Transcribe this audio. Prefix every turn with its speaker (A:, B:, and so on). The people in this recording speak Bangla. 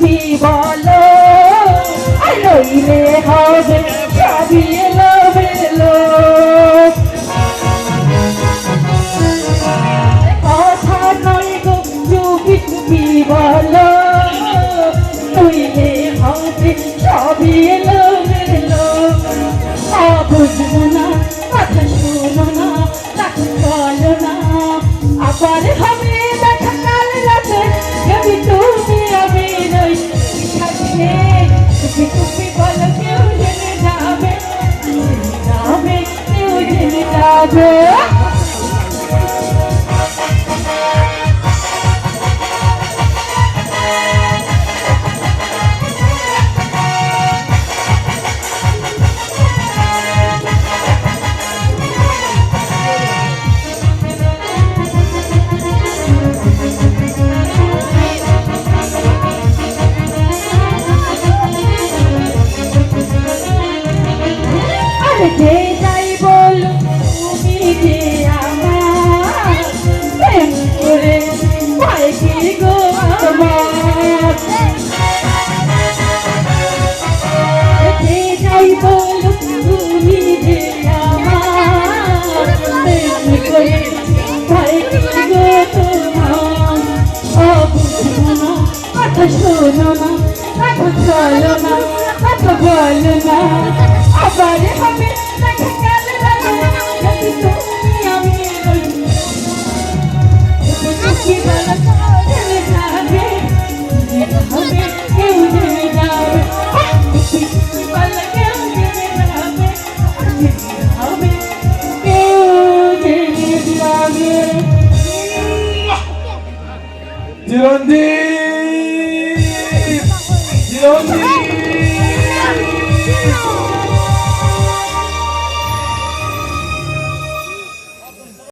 A: সখী বলো লইলে হবে যাবি এলো বেলো কথা নয় গঞ্জু বিকুপি বলো লইলে হবে যাবি এলো আবার হবে জেনে যাবে শোনো না কথা চলো না কথা বলো না আবার হবে দেখা কাল রাতে যদি যাবে
B: চিরঞ্জীব চিরঞ্জীব